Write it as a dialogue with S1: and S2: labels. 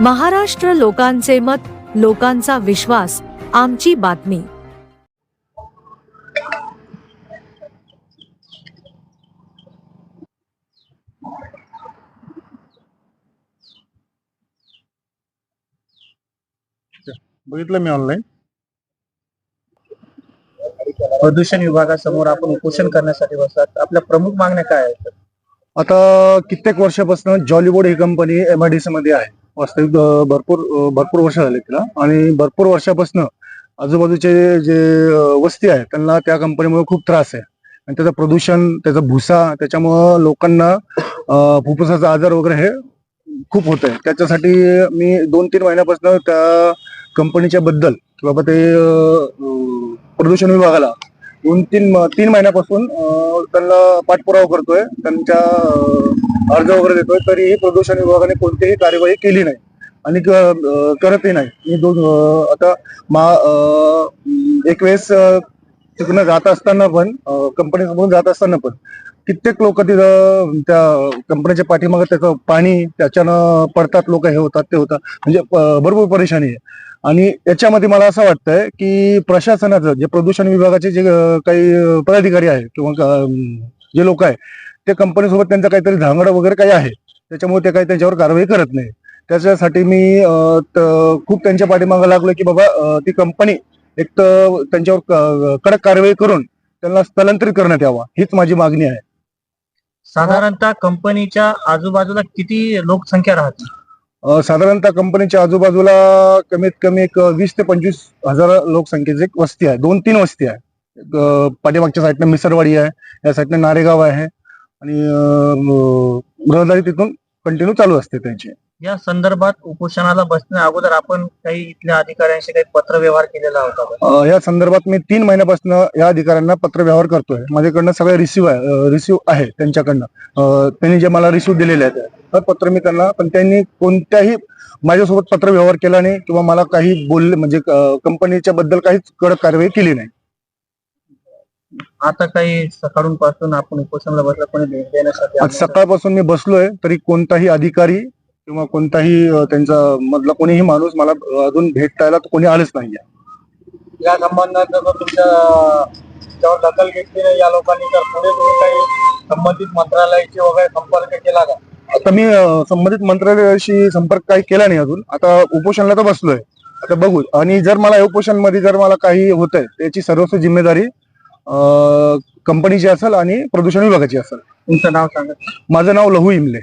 S1: महाराष्ट्र लोकांचे मत लोकांचा विश्वास आमची बातमी.
S2: बघितलं मी ऑनलाईन
S3: प्रदूषण विभागासमोर आपण उपोषण करण्यासाठी बसतात आपल्या प्रमुख मागण्या काय आहेत?
S2: आता कित्येक वर्षापासून जॉलीवूड ही कंपनी एमआयडीसी मध्ये आहे. वास्तविक भरपूर भरपूर वर्ष झाले तिला. आणि भरपूर वर्षापासून आजूबाजूचे जे वस्ती आहे त्यांना त्या कंपनीमुळे खूप त्रास आहे. आणि त्याचं प्रदूषण त्याचा भुसा त्याच्यामुळं लोकांना फुफ्फुसाचा आजार वगैरे हे खूप होत आहे त्याच्यासाठी मी दोन तीन महिन्यापासून त्या कंपनीच्या बद्दल की बाबा ते प्रदूषण विभागाला दोन तीन तीन महिन्यापासून त्यांना पाठपुरावा करतोय. त्यांच्या अर्ज वगैरे देतोय तरीही प्रदूषण विभागाने कोणतीही कार्यवाही केली नाही आणि करतही नाही. मी दोन आता मा एक वेळेस तिकडनं जात असताना पण कंपनी समोरून जात असताना पण कित्येक लोक तिथं त्या कंपनीच्या पाठीमागे त्याचं पाणी त्याच्यानं पडतात लोक हे होतात ते होतात. म्हणजे भरपूर परेशानी आहे. आणि याच्यामध्ये मला असं वाटतंय की प्रशासनाचं जे प्रदूषण विभागाचे जे काही पदाधिकारी आहे किंवा जे लोक आहे ते कंपनीसोबत त्यांचं काहीतरी धांगड वगैरे काही आहे. त्याच्यामुळे ते काही त्याच्यावर कारवाई करत नाही. त्याच्यासाठी मी खूप त्यांच्या पाठीमागे लागलो की बाबा ती कंपनी एक तर त्यांच्यावर कडक कारवाई करून त्यांना स्थलांतरित करण्यात यावा. हीच माझी मागणी आहे.
S3: साधारणतः कंपनीच्या आजूबाजूला किती लोकसंख्या राहते?
S2: साधारणतः कंपनीच्या आजूबाजूला कमीत कमी एक वीस ते पंचवीस हजार लोकसंख्येची एक वस्ती आहे. दोन तीन वस्ती आहे. पाठीमागच्या साईडने मिसरवाडी आहे. या साईडने नारेगाव आहे. आणि रहदारी तिथून कंटिन्यू चालू असते त्यांची.
S3: या संदर्भात उपोषणाला बसण्या अगोदर आपण काही इथल्या अधिकाऱ्यांशी काही पत्र व्यवहार केलेला होता
S2: या संदर्भात मी तीन महिन्यापासून या अधिकाऱ्यांना पत्र व्यवहार करतोय. माझ्याकडनं सगळे रिसिव्ह आहे रिसिव्ह आहे त्यांच्याकडनं. त्यांनी जे मला रिसिव्ह दिलेले आहेत तर पत्र मी त्यांना पण त्यांनी कोणत्याही माझ्यासोबत पत्र व्यवहार केला नाही किंवा मला काही बोलले म्हणजे कंपनीच्या बद्दल काहीच कडक कारवाई केली नाही.
S3: आता काही सकाळून पासून आपण उपोषणाला बसला कोणी भेट देण्यासाठी
S2: आज? सकाळपासून मी बसलोय तरी कोणताही अधिकारी किंवा कोणताही अं, त्यांचा मधला कोणीही माणूस मला अं, अजून भेटायला कोणी आलेच नाहीये.
S3: या संबंधात जर तुमच्या त्यावर दखल घेतली नाही या लोकांनी तर पुढे तुम्ही काही संबंधित मंत्रालयाची वगैरे संपर्क केला का?
S2: आता मी अं, संबंधित मंत्रालयाशी संपर्क काही केला नाही अजून. आता उपोषणला तर बसलोय. आता बघू. आणि जर मला या उपोषणमध्ये जर मला काही होत आहे त्याची सर्वस्व जिम्मेदारी कंपनीची असेल आणि प्रदूषण विभागाची असेल.
S3: तुमचं नाव सांगा.
S2: माझं नाव लहू इमले.